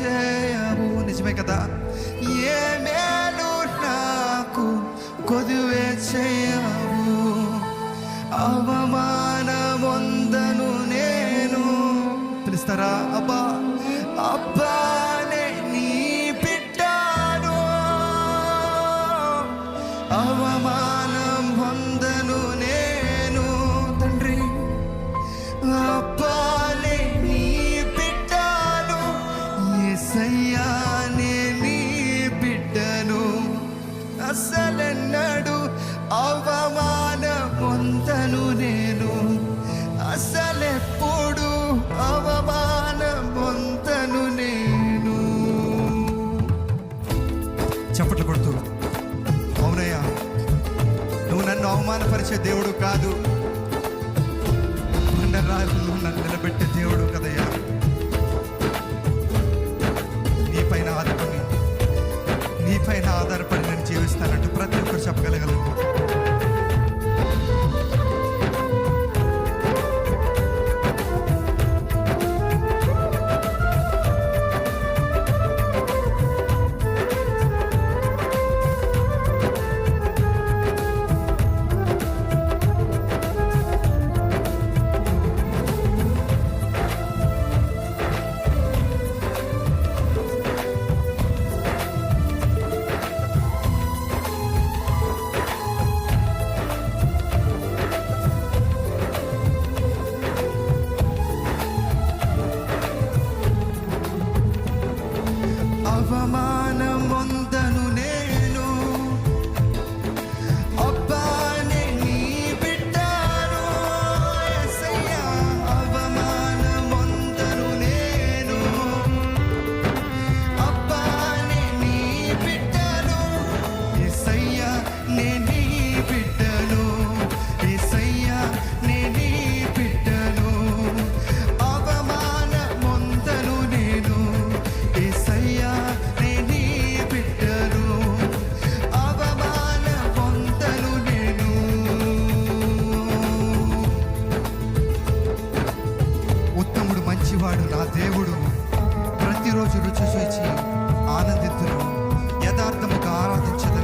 చేయవు నిజమే కదా? ఏ మేలు నాకు కొదివే చేయవు అవమానమొందను నేను. పిలుస్తారా? అబ్బా అబ్బా నీ పిట్టాను. అవమాన అసలెన్నడు అవమాన పొందను నేను. అసలెప్పుడు అవమాన పొందను నేను. చప్పట్లు కొడుతూ అవునయ్యా నువ్వు నన్ను అవమానపరిచే దేవుడు కాదు. కొండరాళ్ళు నన్ను నిలబెట్టే దేవుడు కదయ్యా. నీ పైన ఆధారపడి నీ పైన ఆధారపడి నేను ప్రతి ఒక్కరు చెప్పగలగలరు. యథార్థముగా ఆరాధించదు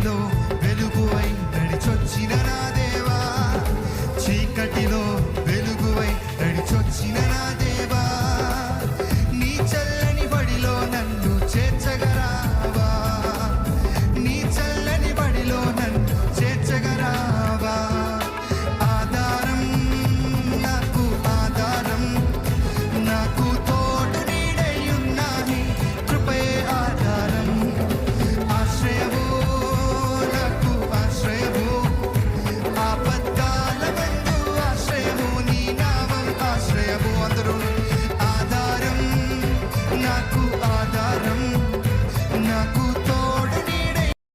cielo.